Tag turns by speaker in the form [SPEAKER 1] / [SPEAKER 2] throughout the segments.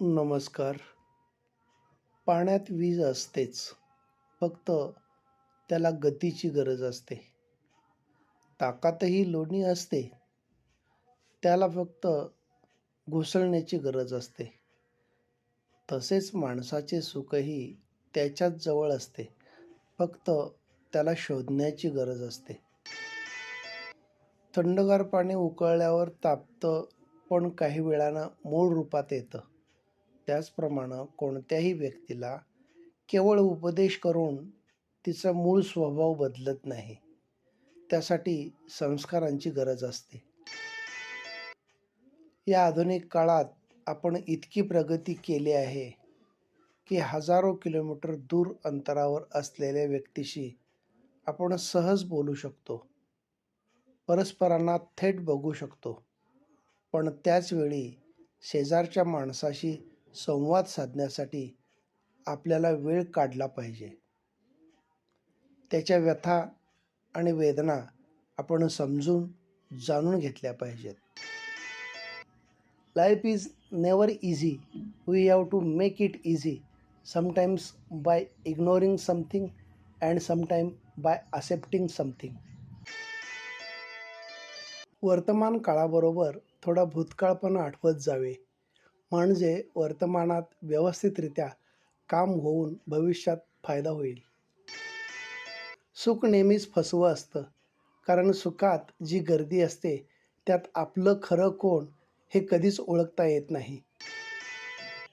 [SPEAKER 1] नमस्कार. पाण्यात वीज असतेच. फक्त त्याला गतीची गरज असते. ताकातही लोणी असते. त्याला फक्त घुसळण्याची गरज असते. तसेच माणसाचे सुखही त्याच्याच जवळ असते. फक्त त्याला शोधण्याची गरज असते. थंडगार पाणी उकळल्यावर तापतं पण काही वेळानं मूळ रूपात येतं. त्याचप्रमाणे कोणत्याही व्यक्तीला केवळ उपदेश करून तिचा मूळ स्वभाव बदलत नाही. त्यासाठी संस्कारांची गरज असते. या आधुनिक काळात आपण इतकी प्रगती केली आहे की हजारो किलोमीटर दूर अंतरावर असलेल्या व्यक्तीशी आपण सहज बोलू शकतो. परस्परांना थेट बघू शकतो. पण त्याचवेळी शेजारच्या माणसाशी संवाद साधण्यासाठी आपल्याला वेळ काढला पाहिजे. त्याच्या व्यथा आणि वेदना आपण समजून जाणून घेतल्या पाहिजेत. Life is never easy we have to make it easy sometimes by ignoring something and sometime by accepting something वर्तमान काळाबरोबर थोडा भूतकाळ पण आठवत जावे. म्हणजे वर्तमानात व्यवस्थितरित्या काम होऊन भविष्यात फायदा होईल. सुख नेहमीच फसवं असतं. कारण सुखात जी गर्दी असते त्यात आपलं खरं कोण हे कधीच ओळखता येत नाही.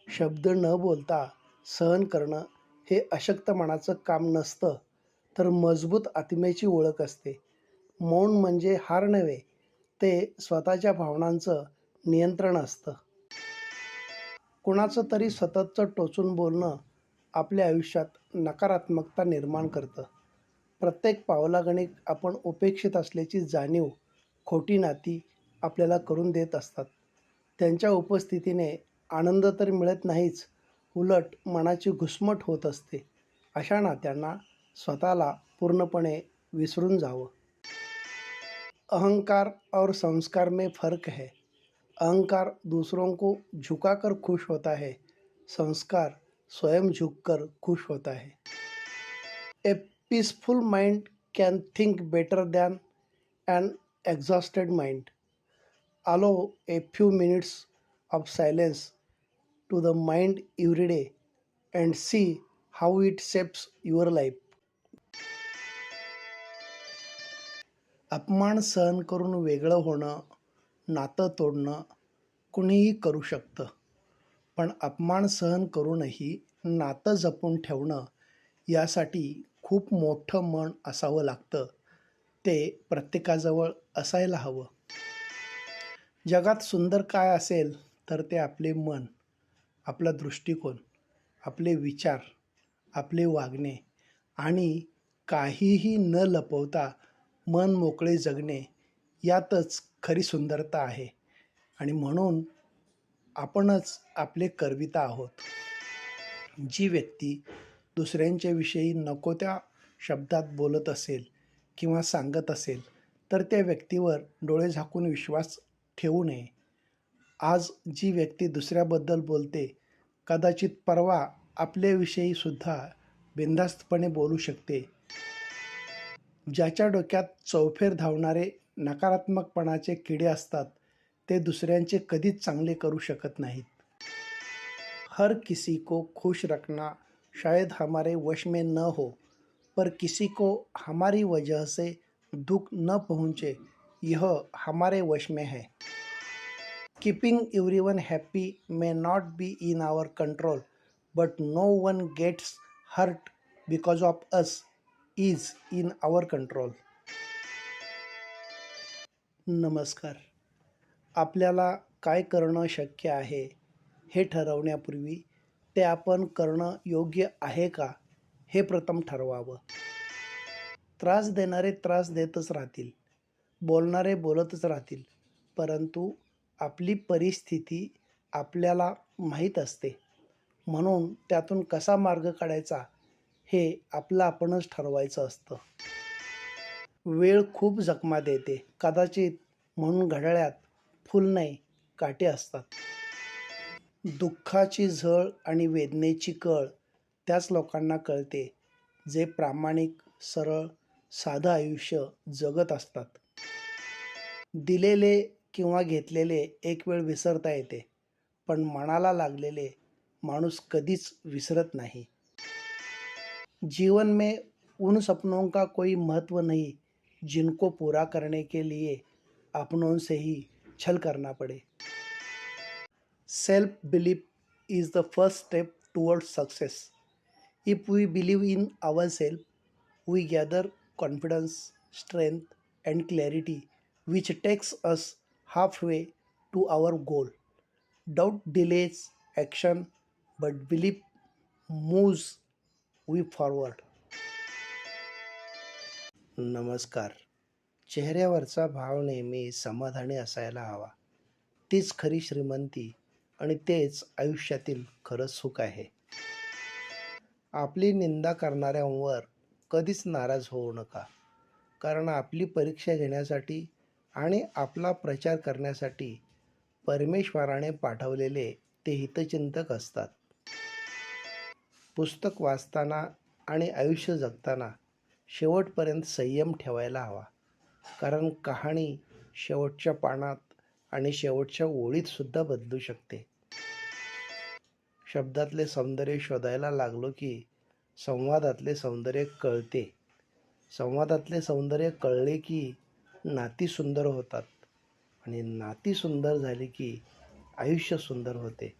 [SPEAKER 1] शब्द न बोलता सहन करणं हे अशक्त मनाचं काम नसतं तर मजबूत आत्म्याची ओळख असते. मौन म्हणजे हार नव्हे ते स्वतःच्या भावनांचं नियंत्रण असतं. कुणाचं तरी सततचं टोचून बोलणं आपल्या आयुष्यात नकारात्मकता निर्माण करतं. प्रत्येक पावलागणिक आपण उपेक्षित असल्याची जाणीव खोटी नाती आपल्याला करून देत असतात. त्यांच्या उपस्थितीने आनंद तर मिळत नाहीच उलट मनाची घुसमट होत असते. अशा नात्यांना स्वतःला पूर्णपणे विसरून जावं. अहंकार और संस्कार में फ़र्क है. अहंकार दूसरों को झुकाकर खुश होता है, संस्कार स्वयं झुककर खुश होता है a peaceful mind can think better than an exhausted mind allow a few minutes of silence to the mind every day and see how it shapes your life. अपमान सहन करून वेगळं होणं नातं तोडणं कुणीही करू शकतं. पण अपमान सहन करूनही नातं जपून ठेवणं यासाठी खूप मोठं मन असावं लागतं. ते प्रत्येकाजवळ असायला हवं. जगात सुंदर काय असेल तर ते आपले मन आपला दृष्टिकोन आपले विचार आपले वागणे आणि काहीही न लपवता मन मोकळे जगणे यातच खरी सुंदरता आहे. आणि म्हणून आपणच आपले करविता आहोत. जी व्यक्ती दुसऱ्यांच्याविषयी नको त्या शब्दात बोलत असेल किंवा सांगत असेल तर त्या व्यक्तीवर डोळे झाकून विश्वास ठेवू नये. आज जी व्यक्ती दुसऱ्याबद्दल बोलते कदाचित परवा आपल्याविषयीसुद्धा बिनधास्तपणे बोलू शकते. ज्याच्या डोक्यात चौफेर धावणारे नकारात्मकपणाचे किडे असतात ते दुसऱ्यांचे कधीच चांगले करू शकत नाहीत. हर किसी को खुश रखना शायद हमारे वश में न हो पर किसी को हमारी वजह से दुख न पहुँचे यह हमारे वश में है। Keeping everyone happy may not be in our control but no one gets hurt because of us is in our control नमस्कार. आपल्याला काय करणं शक्य आहे हे ठरवण्यापूर्वी ते आपण करणं योग्य आहे का हे प्रथम ठरवावं. त्रास देणारे त्रास देतच राहतील बोलणारे बोलतच राहतील परंतु आपली परिस्थिती आपल्याला माहीत असते. म्हणून त्यातून कसा मार्ग काढायचा हे आपलं आपणच ठरवायचं असतं. वेळ खूप जखमा देते. कदाचित म्हणून घड्याळ्यात फुल नाही काटे असतात. दुःखाची झळ आणि वेदनेची कळ त्याच लोकांना कळते जे प्रामाणिक सरळ साधं आयुष्य जगत असतात. दिलेले किंवा घेतलेले एक वेळ विसरता येते पण मनाला लागलेले माणूस कधीच विसरत नहीं. जीवन में उन सपनों का कोई महत्त्व नहीं जिनको पूरा करने के लिए अपनों से ही छल करना पड़े। Self belief is the first step toward success if we believe in our self we gather confidence strength and clarity which takes us half way to our goal doubt delays action but belief moves we forward नमस्कार. चेहऱ्यावरचा भाव नेहमी समाधानी असायला हवा. तीच खरी श्रीमंती आणि तेच आयुष्यातील खरं सुख आहे. आपली निंदा करणाऱ्यांवर कधीच नाराज होऊ नका. कारण आपली परीक्षा घेण्यासाठी आणि आपला प्रचार करण्यासाठी परमेश्वराने पाठवलेले ते हितचिंतक असतात. पुस्तक वाचताना आणि आयुष्य जगताना शेवटपर्यंत संयम ठेवायला हवा. कारण कहाणी शेवटच्या पानात आणि शेवटच्या ओळीत सुद्धा बदलू शकते. शब्दातले सौंदर्य शोधायला लागलो की संवादातले सौंदर्य कळते. संवादातले सौंदर्य कळले की नाती सुंदर होतात. आणि नाती सुंदर झाली की आयुष्य सुंदर होते.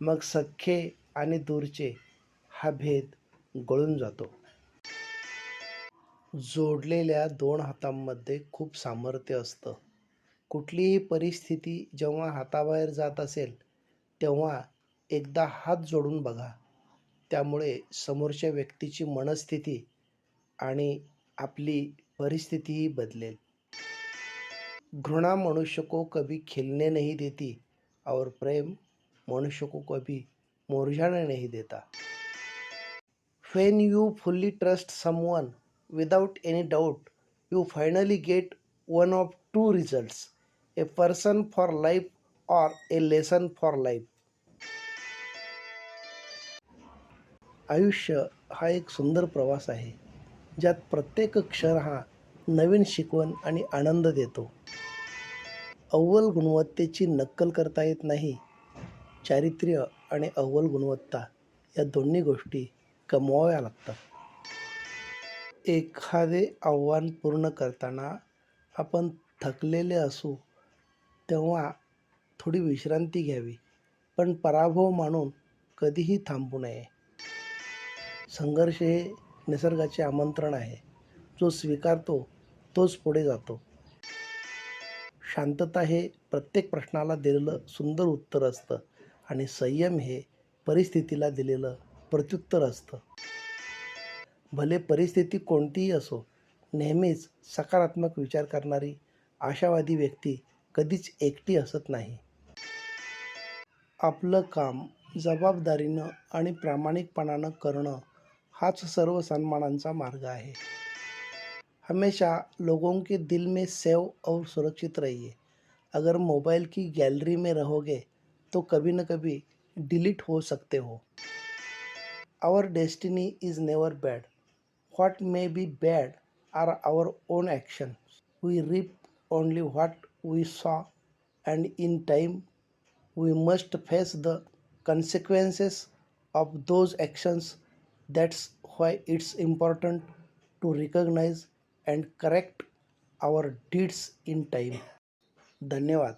[SPEAKER 1] मग सख्खे आणि दूरचे हा भेद गळून जातो. जोडलेल्या दोन हातांमध्ये खूप सामर्थ्य असतं. कुठलीही परिस्थिती जेव्हा हाताबाहेर जात असेल तेव्हा एकदा हात जोडून बघा. त्यामुळे समोरच्या व्यक्तीची मनस्थिती आणि आपली परिस्थितीही बदलेल. घृणा मनुष्य को कभी खिलने नहीं देती. और प्रेम मनुष्य को कभी मुरझाने नहीं देता. When you fully trust someone without any doubt you finally get one of two results a person for life or a lesson for life. आयुष्य हा एक सुंदर प्रवास आहे ज्यात प्रत्येक क्षण हा नवीन शिकवण आणि आनंद देतो. अव्वल गुणवत्तेची नक्कल करता येत नाही चारित्र्य आणि अव्वल गुणवत्ता या दोन्ही गोष्टी कमवाव्या लागतात. एखादे आव्हान पूर्ण करताना आपण थकलेले असू तेव्हा थोडी विश्रांती घ्यावी. पण पराभव मानून कधीही थांबू नये. संघर्ष हे निसर्गाचे आमंत्रण आहे. जो स्वीकारतो तोच पुढे जातो. शांतता हे प्रत्येक प्रश्नाला दिलेलं सुंदर उत्तर असतं आणि संयम हे परिस्थितीला दिलेलं प्रत्युत्तर असतं. भले परिस्थिती कोणतीही असो नेहमीच सकारात्मक विचार करणारी आशावादी व्यक्ती कधीच एकटी असत नाही. आपलं काम जबाबदारीनं आणि प्रामाणिकपणानं करणं हाच सर्व सन्मानांचा मार्ग आहे. हमेशा लोगों के दिल में सेव और सुरक्षित रहिए. अगर मोबाइल की गैलरी में रहोगे तो कभी न कभी डिलीट हो सकते हो. Our destiny is never bad what may be bad are our own action we reap only what we saw and in time we must face the consequences of those actions that's why it's important to recognize and correct our deeds in time धन्यवाद